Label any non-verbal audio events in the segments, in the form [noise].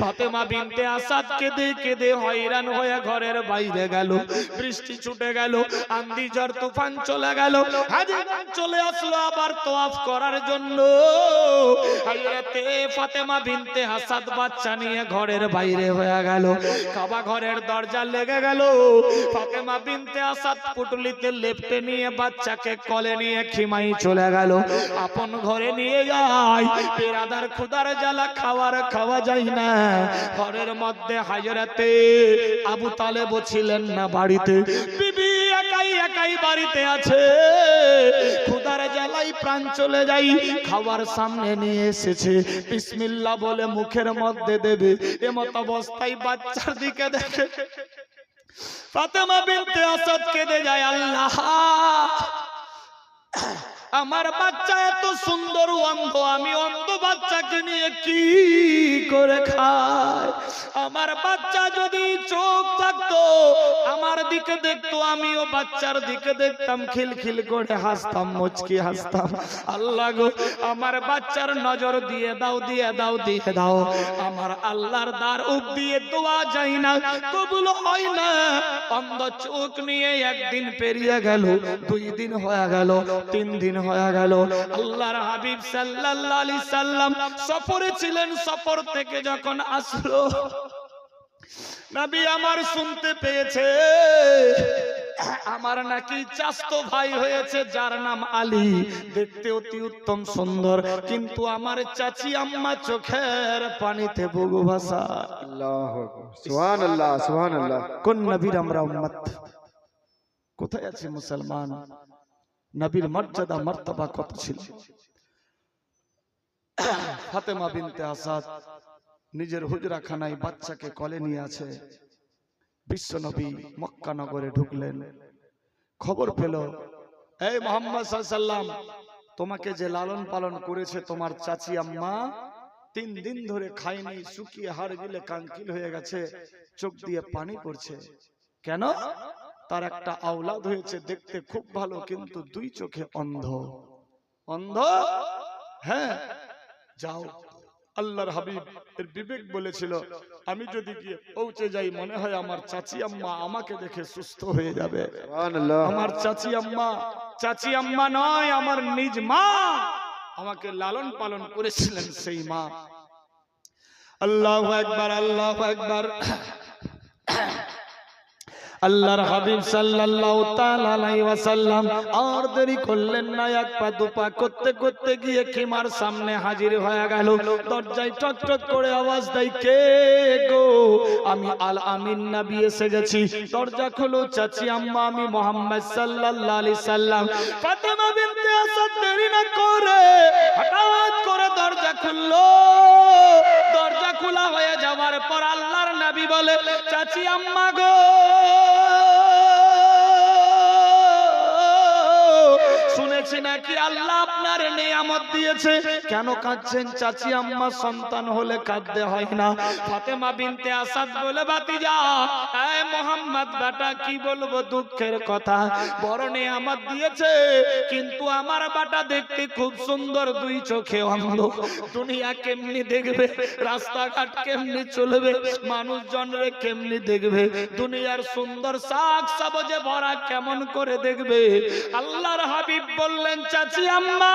ফাতেমা বিনতে আসাদ কেঁদে কেঁদে হয়রান হয়ে ঘরের বাইরে গেল। বৃষ্টি ছুটে গেল আন্দি ঝড় তুফান চলে গেল। চলে আসলো আবার তোয়াফ করার জন্য। হযরতে ফাতেমা বিনতে আসাদ বাচ্চা নিয়ে ঘরের বাইরে হয়ে গেল। কাবা ঘরের দরজা লেগে গেল। ফাতেমা বিনতে আসাদ পুটলিতে লেপটে নিয়ে বাচ্চাকে কলে নিয়ে খিমাই চলে গেল। আপন ঘরে নিয়ে যায়। পেরাদার খুদার জ্বালা খাওয়ার খাওয়া যায় না। ঘরের মধ্যে হাজরাতে আবু তালেব ছিলেন না বাড়িতে। বিবি একাই একাই বাড়িতে আছে। খুদার জ্বালাই প্রাণ চলে যাই খাবার সামনে নিয়ে এসেছে। বিসমিল্লাহ বলে মুখের মধ্যে দেবে, এমত অবস্থায় বাচ্চার দিকে দেখে। ফাতেমা বিনতে আসাদ কেঁদে যায়, আল্লাহ! আমার বাচ্চা এত সুন্দর অন্ধ, আমি অন্ধ বাচ্চাকে নিয়ে কি করে খাই? আমার বাচ্চা যদি চোখ থাকতো, আমার দিকে দেখতো, আমিও বাচ্চার দিকে দেখতাম, খিলখিল করে হাসতাম, মুচকি হাসতাম। আল্লাহ গো, আমার বাচ্চার নজর দিয়ে দাও দিয়ে দাও দিয়ে দাও। আমার আল্লাহর দ্বার উপ দিয়ে দোয়া যায় না, কবুল হয় না। অন্ধ চোখ নিয়ে একদিন পেরিয়ে গেল, দুই দিন হয়ে গেল, তিন দিন হয়ে গেল। আল্লাহর হাবিব সাল্লাল্লাহু আলাইহি সাল্লাম সফরে ছিলেন সফর থেকে যখন আসলো নবী আমার শুনতে পেয়েছে। আমার নাকি চাস্তো ভাই হয়েছে যার নাম আলী। দেখতে অতি উত্তম সুন্দর কিন্তু আমার চাচি আম্মা চোখের পানিতে বুগু ভাষা আল্লাহু সুবহানাল্লাহ সুবহানাল্লাহ। কোন নবীর আমরা উম্মত? কোথায় আছে মুসলমান? নবীর মর্যাদা মর্তবা কত ছিল? ফাতেমা বিনতে আসাদ নিজের হুজরা খানায় বাচ্চাকে কলে নিয়ে আছে বিশ্ব নবী মক্কা নগরে ঢুকলেন। খবর পেল এই মোহাম্মদ সাল্লাম তোমাকে যে লালন পালন করেছে তোমার চাচি আম্মা তিন দিন ধরে খায়নি শুকিয়ে হাড় গিলে কাঙ্কিল হয়ে গেছে চোখ দিয়ে পানি পড়ছে। কেন? তার একটা আওলাদ হয়েছে দেখতে খুব ভালো কিন্তু দুই চোখে অন্ধ। অন্ধ? হ্যাঁ। যাও। আল্লাহর হাবিব এর বিবেক বলেছিল আমি যদি গিয়ে পৌঁছে যাই মনে হয় আমার চাচি আম্মা আমাকে দেখে সুস্থ হয়ে যাবে। আমার চাচি আম্মা চাচি আম্মা নয় আমার নিজ মা আমাকে লালন পালন করেছিলেন সেই মা। আল্লাহ একবার আল্লাহ একবার আল্লাহর হাবিব সাল্লাল্লাহু তাআলা আলাইহি ওয়াসাল্লাম আর দেরি করলেন না, এক পা দুপা করতে করতে গিয়ে খিমার সামনে হাজির হয়ে গেল। দরজায় টক টক করে আওয়াজ দেয়, কে গো? আমি আল আমিন নবী এসে গেছি। দরজা খোলো, চাচি, আম্মা, আমি মোহাম্মদ সাল্লাল্লাহু আলাইহি সাল্লাম ফাতেমা বিনতে আসাদ দেরি না করে, হঠাৎ করে দরজা খুললো। দরজা খোলা হয়ে যাওয়ার পর আল্লাহর নবী বলে চাচি আম্মা গো। শুনেছি নাকি আল্লাহ আপনার নিয়ামত দিয়েছে? কেন কাঁদছেন চাচি আম্মা? সন্তান হলে কাঁদতে হয় না। ফাতেমা বিনতে আসাদ বলে বাতিজা এই মোহাম্মদ বেটা, কি বলব দুঃখের কথা? বড় নিয়ামত দিয়েছে, কিন্তু আমার বাটা দেখতে খুব সুন্দর, দুই চোখে অন্ধ। দুনিয়া কেমনি দেখবে? রাস্তাঘাট কেমনি চলবে? মানুষজন রে কেমনি দেখবে? দুনিয়ার সুন্দর শাক সবজে ভরা কেমন করে দেখবে? আল্লাহর হাবিব বললেন চাচি আম্মা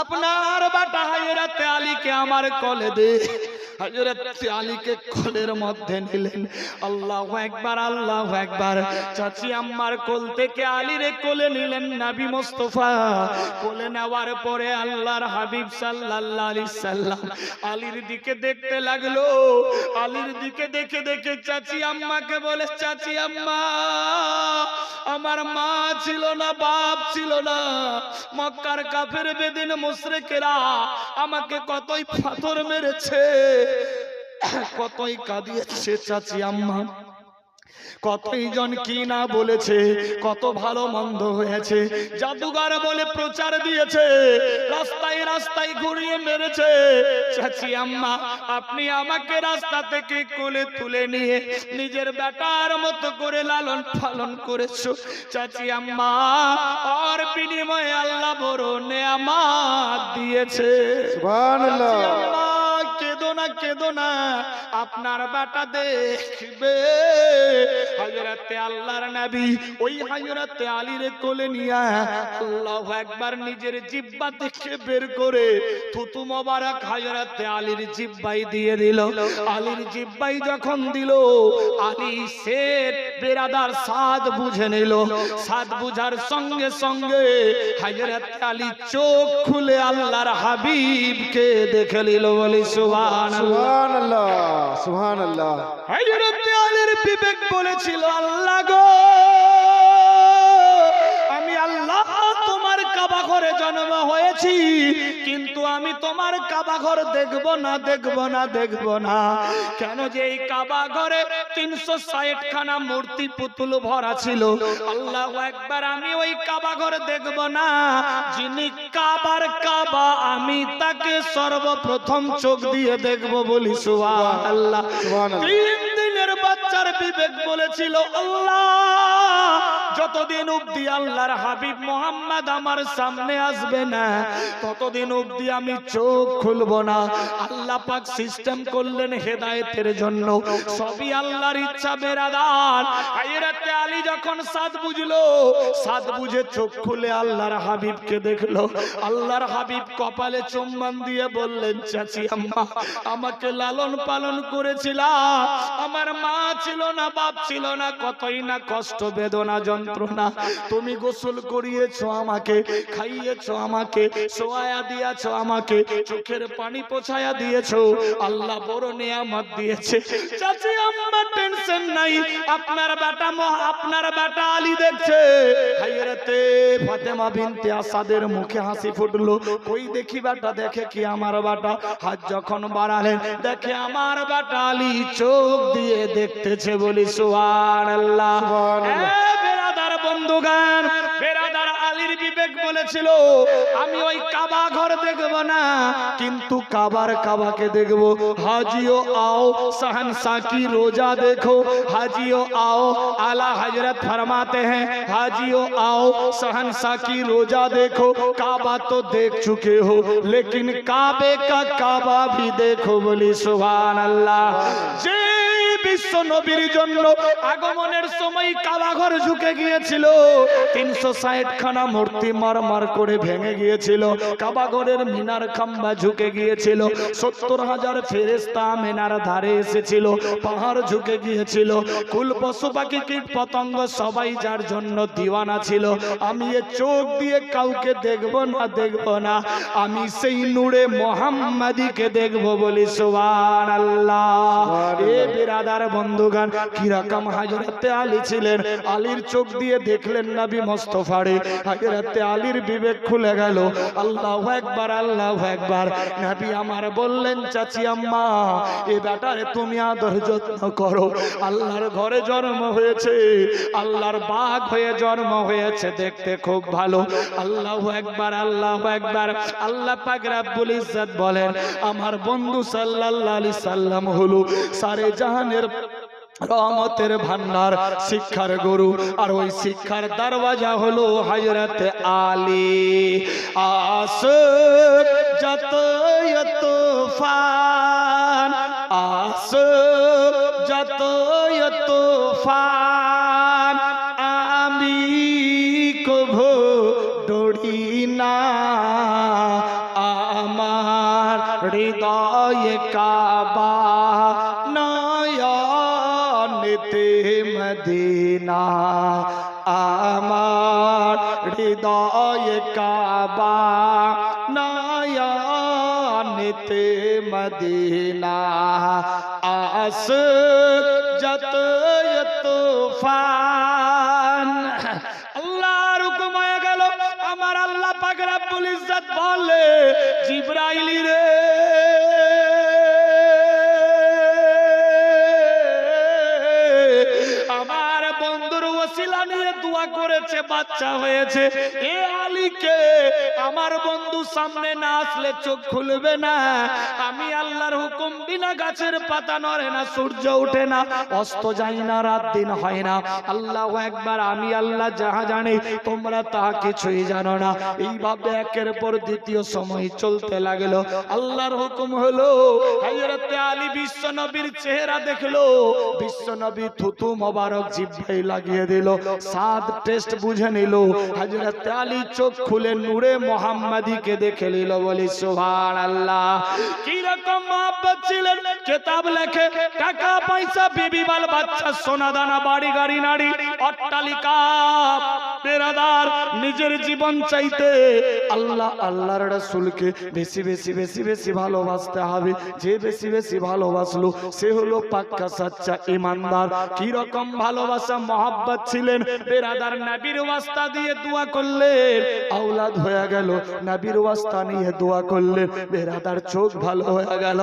আপনার বাটা হাজরাতে আলীকে আমার কলে দে। হজরত আলীকে কোলের মধ্যে নিলেন। আল্লাহ একবার আল্লাহ একবার চাচি আম্মার কোল থেকে আলীরে কোলে নিলেন নাবি মোস্তফা। কোলে নেওয়ার পরে আল্লাহর হাবিব সাল্লাল্লাহু আলাইহি সাল্লাম আলীর দিকে দেখতে লাগল। আলীর দিকে দেখে দেখে চাচি আম্মাকে বলে, চাচি আম্মা আমার মা ছিল না, বাপ ছিল না। মক্কার কাফের বেদিন মুশরিকেরা আমাকে কতই পাথর মেরেছে, কতই কাঁদিয়েছে চাচি আম্মা। কতই জন কি না বলেছে কত ভালো মন্দ হয়েছে। জাদুঘর বলে প্রচার দিয়েছে রাস্তায় রাস্তায় ঘুরিয়ে মেরেছে। চাচি আম্মা আপনি আমাকে রাস্তা থেকে কোলে তুলে নিয়ে নিজের বেটার মতো করে লালন পালন করেছ। চাচি আম্মা আর বিনিময়ে আল্লাহ বড় নেয়ামাত দিয়েছে। সুবহানাল্লাহ। কেঁদো আপনার বেটা দেখবে। আল্লাহর নবী ওই আলীর কোলে নিয়ে একবার নিজের জিব্বা থেকে বের করে থুতু মোবারক হযরতে আলীর জিব্বাই দিয়ে দিল। আলীর জিব্বাই যখন দিল, আলী শের বেরাদার সাদ বুঝে নিল। সাদ বুঝার সঙ্গে সঙ্গে আলী চোখ খুলে আল্লাহর হাবিবকে দেখে নিল বলি, সুবহানাল্লাহ। সুবহানাল্লাহ সুবহানাল্লাহ। হযরত আলীর বিবেক বলেছিল আল্লাহ গো! ঘরে জন্ম হয়েছি কিন্তু আমি তোমার কাবা ঘর দেখব না দেখব না দেখব না। কেন যে এই কাবা ঘরে তিনশো ষাট খানা মূর্তি পুতুল ভরা ছিল? আল্লাহ একবার আমি ওই কাবা ঘর দেখব না। যিনি কাবার কাবা আমি তাকে সর্বপ্রথম চোখ দিয়ে দেখব বলি সুবহানাল্লাহ। সুবহানাল্লাহ। বিবেক বলেছিল, আল্লাহ, যতদিন অব্দি আল্লাহর হাবিব মোহাম্মদ আমার সামনে আসবে না, ততদিন অব্দি আমি চোখ খুলবো না। আল্লাহ পাক সিস্টেম করলেন হেদায়েতের জন্য। সবই আল্লাহর ইচ্ছা বেরাদার হায়রাতে আলী যখন সাদ বুঝলো, সাদ বুঝে চোখ খুলে আল্লাহর হাবিবকে দেখল। আল্লাহর হাবিব কপালে চুম্বন দিয়ে বললেন, চাচি আম্মা, আমাকে লালন পালন করেছিলা। আমার মা ছিল না, বাপ ছিল না, কতই না কষ্ট, বেদনা, যন্ত্রণা। তুমি গোসল করিয়েছো আমাকে, খাইয়েছো আমাকে সোয়া দিয়েছ আমাকে, চোখের পানি পোছায়া দিয়েছ। আল্লাহ বড় নিয়ামত দিয়েছে। চাচি আম্মা টেনশন নাই। আপনার বেটা আপনার বেটা আলী দেখছে। হাইরাতে ফাতেমা বিনতে আসাদের মুখে হাসি ফুটলো। কই দেখি বেটা, দেখে কি আমার বেটা? হাত যখন বাড়ালেন, দেখে আমার বেটা আলী চোখ দিয়ে দেখতেছে। বলি সুবহানাল্লাহ সুবহানাল্লাহ। এ বেরাদার বন্ধুগান বেরাদার আলীর বিবেক বলেছিল আমি ওই কাবা ঘর দেখব না কিন্তু কাবার কাবাকে দেখব হাজিও आओ शहनशाह की रोजा देखो हाजियो आओ आला हजरत फरमाते हैं हाजियो आओ शहनशाह की रोजा देखो काबा तो देख चुके हो लेकिन काबे का काबा भी देखो बोली सुभान अल्लाह যে বিশ্ব নবীর জন্য আগমনের সময় কাবাঘর ঝুঁকে গিয়েছিল। তিনশো ষাট খানা মূর্তি মারমার করে ভেঙে গিয়েছিল। কাবাঘরের মিনার খাম্বা ঝুঁকে গিয়েছিল। সত্তর হাজার ফেরেস্তা মিনার ধারে এসেছিল। পাহাড় ঝুঁকে গিয়েছিল। কুল পশু পাখি কীট পতঙ্গ সবাই যার জন্য দিওয়ানা ছিল। আমি এ চোখ দিয়ে কাউকে দেখব না দেখব না। আমি সেই নূরে মোহাম্মদীকে দেখব বলি সুবহান আল্লাহ এ বিরাদার বন্ধুগান কি রকম হাজরাতে আলী ছিলেন? আলীর চোখ দিয়ে দেখলেন নবী মোস্তফারে। হাজরাতে আলীর বিবেক খুলে গেল। আল্লাহ একবার আল্লাহ একবার নবী আমার বললেন, চাচি আম্মা, এ বেটারে তুমি আদর যত্ন করো। আল্লাহর ঘরে জন্ম হয়েছে। আল্লাহর বাঘ হয়ে জন্ম হয়েছে। দেখতে খুব ভালো। আল্লাহ একবার আল্লাহ একবার আল্লাহ পাক রাব্বুল বলেন, আমার বন্ধু সাল্লাল্লাহু আলাইহি সাল্লাম হলো সারে জাহানের রহমতের ভান্ডার শিক্ষার গুরু। আর ওই শিক্ষার দরওয়াজা হলো হযরত আলী। আস যত তুফান আস যত তুফান আমি কভো ডরি না, আমার হৃদয়ে কাবা আমার হৃদয় কাবা নায়ানিতে মদিনা আস যত তুফান। আল্লাহর হুকুম গেল। আমার আল্লাহ পাক পুলিশ বলে, জিব্রাইলি রে করেছে বাচ্চা হয়েছে। এ আলীকে আমার বন্ধু সামনে না আসলে চোখ খুলবে না। আমি আল্লাহর হুকুম, বিনা গাছের পাতা নড়ে না, সূর্য ওঠে না, অস্ত যায় না, রাত দিন হয় না। আল্লাহ একবার, আমি আল্লাহ যাহা জানি, তোমরা তাহা কিছুই জানো না। এইভাবে একের পর দ্বিতীয় সময় চলতে লাগল। আল্লাহর হুকুম হলো, হযরতে আলী বিশ্ব নবীর চেহারা দেখল বিশ্ব নবী থুতু মোবারক জিভে লাগিয়ে দিল সাত টেস্ট বুঝে নিল। হযরতে আলী চোখ খুলে নূরে মোহাম্মদীকে দেখে নিল বলি সুবহানাল্লাহ। কি রকম ছিলেন, কিতাব লেখে, টাকা, পয়সা, বিবি, বাল, বাচ্চা, সোনা, দানা, বাড়ি, গাড়ি, নাড়ি, অট্টালিকা পেরাদার নিজের জীবন চাইতে আল্লাহ, আল্লাহর রাসূলকে বেশি বেশি বেশি বেশি ভালোবাসতে হবে। যে বেশি বেশি ভালোবাসলো, সে হলো পাক্কা, সাচ্চা ইমানদার। কি রকম ভালোবাসা, মহাব্বত ছিলেন। বেরাদার নবীর ওয়াস্তা দিয়ে দোয়া করলেন। আওলাদ হয়ে গেল, নবীর ওয়াস্তা নিয়ে দোয়া করলেন। বেরাদার চোখ ভালো হয়ে গেল।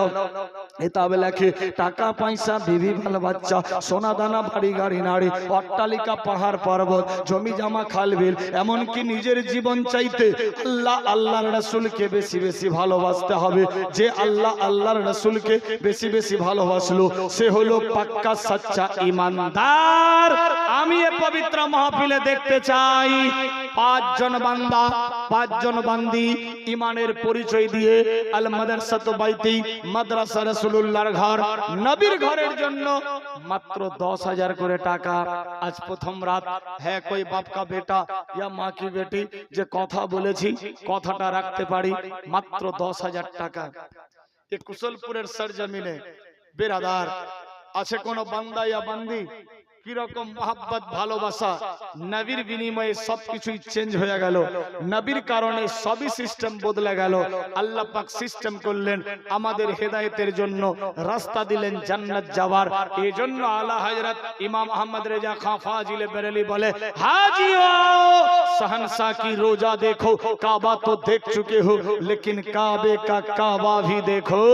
টাকা, পয়সা, বিবি ভালো বাচ্চা সোনা দানা গাড়ি অট্টালিকা, পাহাড়, পর্বত, জমি, জামা খালবিল এমনকি নিজের জীবন চাইতে আল্লাহ, আল্লাহর বেশি বেশি ভালোবাসতে হবে। যে আল্লাহ, আল্লাহর রাসূলকে বেশি বেশি ভালোবাসলো, সে হলো পাক্কা, সচ্চা ইমানদার। আমি এ পবিত্র মাহফিলে দেখতে চাই, পাঁচজন বান্দা পাঁচজন বান্দি ইমানের পরিচয় দিয়ে আল মাদ্রাসাত বাইতি, মাদ্রাসা রাসূলুল্লাহর ঘর, নবীর ঘরের জন্য মাত্র দশ হাজার করে টাকা। আজ প্রথম রাত। হ্যাঁ কই বাপ কা বেটা ইয়া মা কি বেটি? যে কথা বলেছি, কথাটা রাখতে পারি। মাত্র দশ হাজার টাকা। এ কুশলপুরের সরজমিনে, বেরাদার, আছে কোন বান্দা ইয়া বান্দি? কিরকম মহাব্বত ভালোবাসা নবীর বিনিময়ে সবকিছুই চেঞ্জ হয়ে গেল নবীর কারণে সবই সিস্টেম বদলে গেল আল্লাহ পাক সিস্টেম করলেন আমাদের হেদায়েতের জন্য রাস্তা দিলেন জান্নাত যাওয়ার এই জন্য আলা হযরত ইমাম আহমদ রেজা খান ফাজিলে বেরেলি বলে হাজিও सहनसा की रोजा देखो काबा तो देख चुके हो लेकिन काबे का काबा भी देखो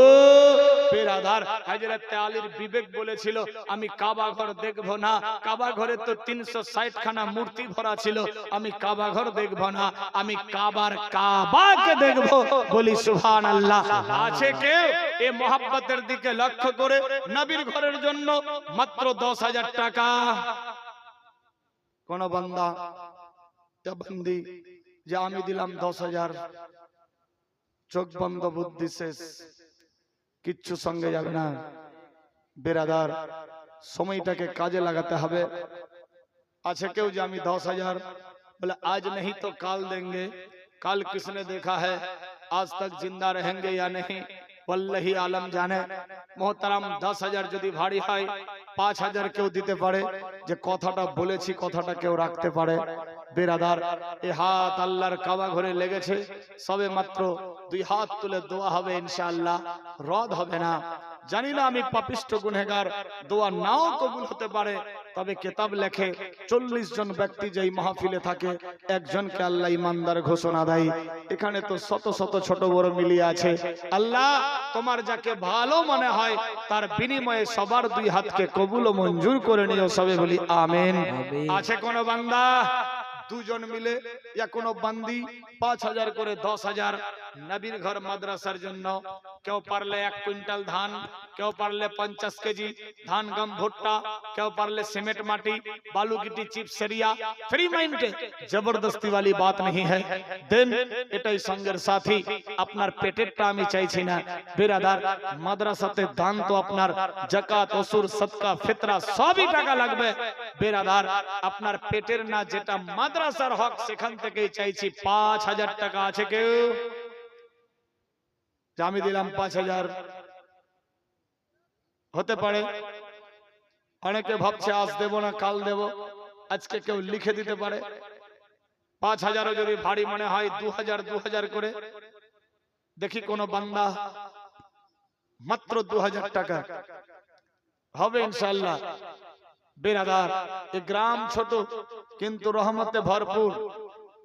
ফের আধার। হযরত আলীর বিবেক বলেছিল, আমি কাবা ঘর দেখব না। কাবা ঘরে তো তিনশো ষাট খানা মূর্তি ভরা ছিল। আমি কাবা ঘর দেখব না। আমি কাবার কাবাকে দেখব। বলি সুবহান আল্লাহ আছে কেউ এ মোহাব্বতের দিকে লক্ষ্য করে নবীর ঘরের জন্য মাত্র দশ হাজার টাকা। কোন বান্দা বন্দি যে আমি দিলাম দশ হাজার। চোখ বন্ধ, বুদ্ধি শেষ। কিচ্ছু সঙ্গে যাবে না। বেরাদার, সময়টাকে কাজে লাগাতে হবে। আছে কেউ যে আমি দশ হাজার? বলে, আজ নেই তো কাল দেঙ্গে কাল কিসনে দেখা হ্যাঁ আজ তক জিন্দা রহেঙ্গে ইয়া নেই? ওল্লাহি আলম জানে। মোহতারাম, দশ হাজার যদি ভারী হয়, পাঁচ হাজার কেউ দিতে পারে। যে কথাটা বলেছি, কথাটা কেউ রাখতে পারে। বেরাদার এ হাত আল্লাহর কাবা ঘরে লেগেছে। সবে মাত্র দুই হাত তুলে দোয়া হবে ইনশাআল্লাহ রদ হবে না। জানি না আমি পাপিষ্ট গুনেগার দোয়া নাও কবুল হতে পারে তবে কেতাব লেখে চল্লিশ জন ব্যক্তি যেই মাহফিলে থাকে একজনকে আল্লাহ ইমানদার ঘোষণা দেয়। এখানে তো শত শত ছোট বড় মিলিয়ে আছে। আল্লাহ তোমার যাকে ভালো মনে হয় তার বিনিময়ে সবার দুই হাতকে কবুল ও মঞ্জুর করে নিও সবে বলি আমেন। আছে কোন বান্দা? দুজন মিলে ইয়া কোন বান্দি পাঁচ হাজার করে 10000 নবীর ঘর মাদ্রাসার জন্য কেউ পারলে 1 কুইন্টাল ধান কেউ পারলে পঞ্চাশ কেজি ধান গম ভুট্টা কেউ পারলে সিমেন্ট মাটি বালু গিটি চিপ সরিয়া ফ্রি মাইন্ডে জবরদস্তি वाली बात नहीं है দেন এটাই সঙ্গের সাথী আপনার পেটেরটা আমি চাইছি না বিরাদার মাদ্রাসাতে দান তো আপনার যাকাত ওসুর সদকা ফিতরা সবই টাকা লাগবে বিরাদার আপনার পেটের না যেটা মাদ্রাসা মাদ্রাসার হক সেখান থেকেই চাইছি। পাঁচ হাজার টাকা আছে কেউ? আমি দিলাম পাঁচ হাজার। হতে পারে। অনেকে ভাবছে, আজ দেব না, কাল দেব। আজকে কেউ লিখে দিতে পারে। পাঁচ হাজারও যদি ভারী মনে হয়, দু হাজার দু হাজার করে। দেখি কোন বান্দা মাত্র দু হাজার টাকা। হবে ইনশাল্লাহ বেরাদার। এ গ্রাম ছোট, কিন্তু রহমতে ভরপুর।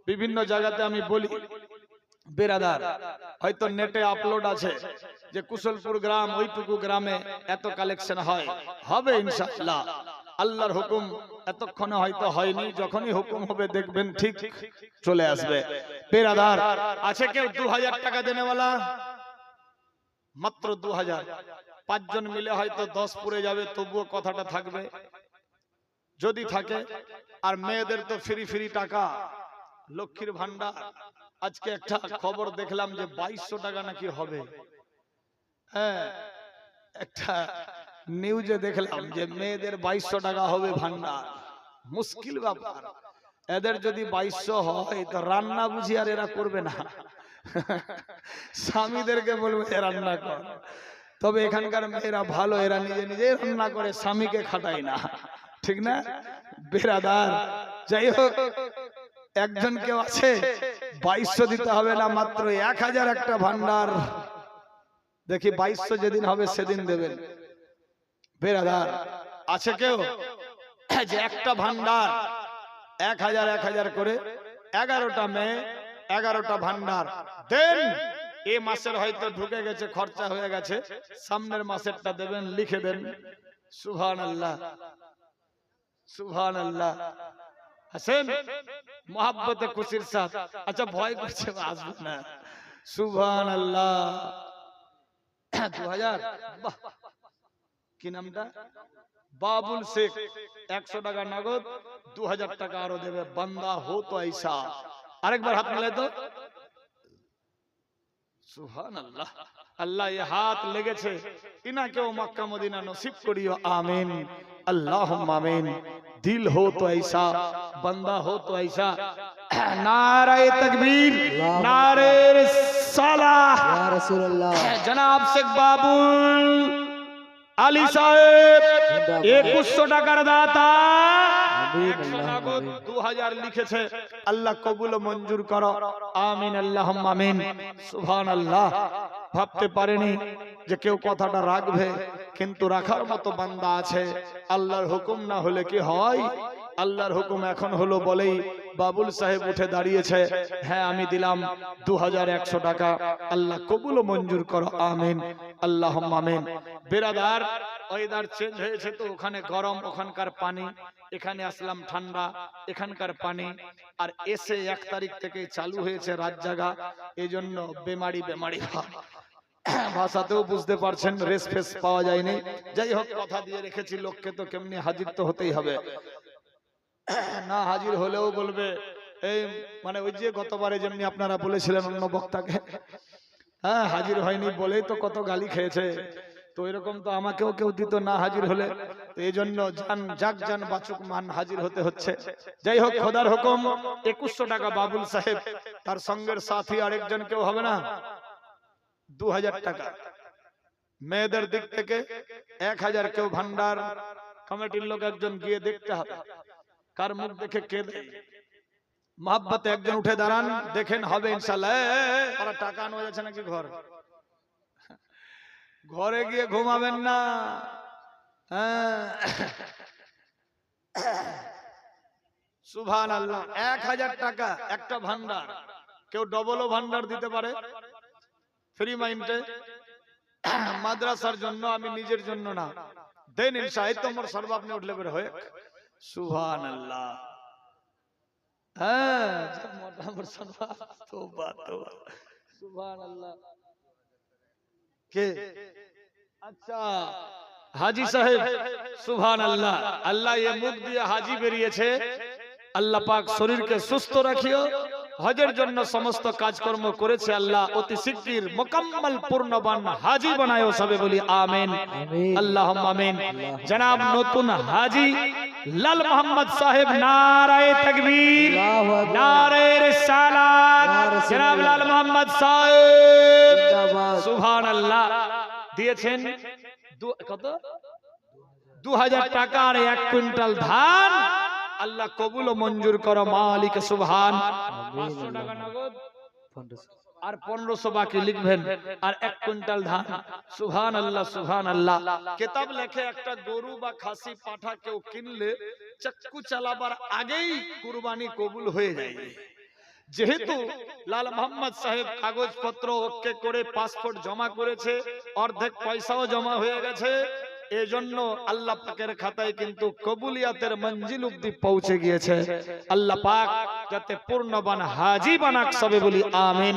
বিভিন্ন জায়গাতে আমি বলি, বেরাদার, হয়তো নেটে আপলোড আছে যে কুশলপুর গ্রাম, ওইটুকু গ্রামে এত কালেকশন হয়। হবে ইনশাআল্লাহ। আল্লাহর হুকুম এতক্ষণে হয়তো হয়নি, যখনই হুকুম হবে দেখবেন ঠিক চলে আসবে। বেরাদার, আছে কেউ দু হাজার টাকা দেনেওয়ালা? মাত্র দু হাজার পাঁচজন মিলে হয়তো দশ পুরে যাবে, তবুও কথাটা থাকবে। যদি থাকে আর মেয়েদের তো ফ্রি ফ্রি টাকা। লক্ষ্মীর ভান্ডার আজকে একটা খবর দেখলাম যে বাইশশো টাকা নাকি হবে। হ্যাঁ একটা নিউজে দেখলাম যে মেয়েদের বাইশশো টাকা হবে ভান্ডার মুশকিল ব্যাপার। এদের যদি বাইশশো হয় তো রান্না বুঝি আর এরা করবে না। স্বামীদেরকে বলবে "এ রান্না কর। তবে এখানকার মেয়েরা ভালো এরা নিজে নিজে রান্না করে স্বামীকে খাটায় না। ঠিক না? বেরাদার। যাই হোক, একজন কেউ আছে, বাইশশো দিতে হবে না মাত্র এক হাজার একটা ভান্ডার। দেখি বাইশশো যেদিন হবে সেদিন দেবেন। বেরাদার, আছে কেউ? যে একটা ভান্ডার, এক হাজার এক হাজার করে এগারোটা মেয়ে এগারোটা ভান্ডার। দেন, এ মাসের হয়তো ঢুকে গেছে, খরচা হয়ে গেছে। সামনের মাসেরটা দেবেন, লিখে দেন। সুহান আল্লাহ সুভান আল্লাহ মোহাব্বতে খুশির সাথ। আচ্ছা ভয় করছে না। সুভান আল্লাহ দু হাজার কি নামটা? বাবুল শেখ। একশো টাকা নগদ দু হাজার টাকা আরও দেবে। বান্দা হো তো ऐसा আরেকবার হাত মেলে তো সুহান আল্লাহ আল্লাহ এ হাত লেগেছে। ইনাকেও মক্কা, মদিনা নসিব করিও। আমিন। আল্লাহ আমিন। দিল হো তো ऐसा बंदा हो तो ऐसा [clears throat] नारे तकबीर नारे साला या रसूल अल्लाह জনাব শেখ বাবুল আলী সাহেব জিন্দাবাদ। একুশশো টাকার দাতা আমিন, একশো আল্লাহুম্মা নগদ আমিন। দু হাজার লিখেছে আল্লাহ কবুল ও মঞ্জুর করো আমিন আল্লাহ আমিন সুবহান আল্লাহ ভাবতে পারেনি যে কেউ কথাটা রাখবে কিন্তু রাখার মতো বান্দা আছে। আল্লাহর হুকুম না হলে কি হয়? আল্লাহর হুকুম এখন হলো বলেই বাবুল সাহেব উঠে দাঁড়িয়েছে। হ্যাঁ আমি দিলাম দু হাজার একশো টাকা। আল্লাহ কবুল মঞ্জুর করো। আমিন। আল্লাহ আমিন। বেরাদার, ওয়েদার চেঞ্জ হয়েছে তো ওখানে গরম, ওখানকার পানি। এখানে আসলাম ঠান্ডা, এখানকার পানি। আর এসে এক তারিখ থেকে চালু হয়েছে রাত জাগা। এই জন্য বেমারি বেমারি। ভাষাতেও বুঝতে পারছেন, রেস ফেস পাওয়া যায়নি। যাই হোক, কথা দিয়ে রেখেছি, লোককে তো কেমনি হাজির তো হতেই হবে। না হাজির হলেও বলবে, এই মানে ওই যে গতবারে যেমনি আপনারা বলেছিলেন অন্য বক্তাকে হ্যাঁ হাজির হয়নি বলেই তো কত গালি খেয়েছে। তো এরকম তো আমাকেও কেউ দিত না হাজির হলে। এই জন্য যান, যাক যান, বাচুক, মান হাজির হতে হচ্ছে। যাই হোক, খোদার হুকুম, একুশশো টাকা বাবুল সাহেব, তার সঙ্গের সাথী আরেকজন কেউ হবে না? দু হাজার টাকা। মেয়েদের দিক থেকে এক হাজার কেউ ভান্ডার কমিটির লোক একজন গিয়ে দেখতে হবে। কার মুখ দেখে কে মহাব্বতে একজন উঠে দাঁড়ান, দেখেন হবে ইনশাল্লাহ টাকা আনা যাচ্ছে নাকি ঘর? ঘরে গিয়ে ঘুমাবেন না। হ্যাঁ। সুভান আল্লাহ এক হাজার টাকা, একটা ভান্ডার কেউ ডবলও ভান্ডার দিতে পারে। ফ্রি মাইন্ডে মাদ্রাসার জন্য আমি নিজের জন্য না দেন ইনশা এই তো আমার সর্ব আপনি উঠলে বের হয়ে সুভান আল্লাহ হ্যাঁ আমার সর্ব তোবা তোবা সুভান আল্লাহ কে আচ্ছা হাজি সাহেব সুভান আল্লাহ আল্লাহ এ মুখ দিয়ে হাজি বেরিয়েছে আল্লাহ পাক শরীরকে সুস্থ রাখিও হজের জন্য সমস্ত কাজকর্ম করেছে আল্লাহ অতি শিগগির মোকাম্মল পূর্ণবান হাজি বানায়ো সবে বলি আমেন। আল্লাহ আমিন। জনাব নতুন হাজি লাল মোহাম্মদ সাহেব নারায়ে তাকবীর আল্লাহু আকবার। রিসালাত। জনাব লাল মোহাম্মদ সাহেব জিন্দাবাদ। সুবহানাল্লাহ। দিয়েছেন কত? দু হাজার টাকার এক কুইন্টাল ধান। আল্লাহ কবুল ও মঞ্জুর করো, মালিক সুবহান। আর পনেরোশো বাকি লিখবেন, আর এক কুইন্টাল ধান। সুহান আল্লাহ সুহান আল্লাহ কেতাব লেখে একটা গরু বা খাসি পাঠা কেউ কিনলে চাক্কু চালাবার আগেই কুরবানি কবুল হয়ে যায়। যেহেতু লাল মোহাম্মদ সাহেব কাগজপত্র ওকে করে পাসপোর্ট জমা করেছে, অর্ধেক পয়সাও জমা হয়ে গেছে এজন্য আল্লাহ পাকের খাতায় কিন্তু কবুলিয়াতের মঞ্জিল অব্দি পৌঁছে গিয়েছে। আল্লাহ পাক যাতে পূর্ণবান হাজি বানাক সবে বলি আমিন।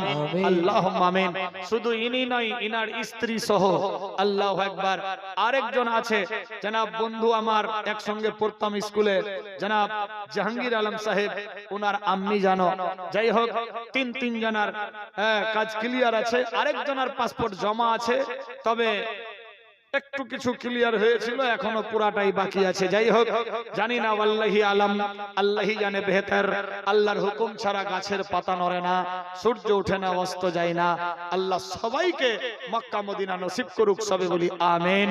আল্লাহ আমিন। শুধু ইনি নয় ইনার স্ত্রী সহ আল্লাহ একবার আরেকজন আছে। জনাব বন্ধু আমার একসঙ্গে পড়তাম স্কুলে। জনাব জাহাঙ্গীর আলম সাহেব ওনার আম্মি জানো। যাই হোক তিন তিন জনার কাজ ক্লিয়ার আছে। আরেকজনের পাসপোর্ট জমা আছে। তবে একটু কিছু ক্লিয়ার হয়েছিল, এখনও পুরাটাই বাকি আছে। যাই হোক, জানি না আল্লাহি আলম আল্লাহি জানে বেহতার, আল্লাহর হুকুম ছাড়া গাছের পাতা নড়ে না, সূর্য ওঠে না, অস্ত যায় না। আল্লাহ সবাইকে মক্কা, মদিনা নসিব করুক, সবে বলি আমেন।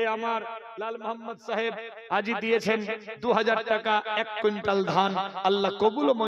এ আমার লাল মোহাম্মদ সাহেব, আজি দিয়েছেন দু হাজার টাকা, এক কুইন্টাল ধান। আল্লাহ কবুল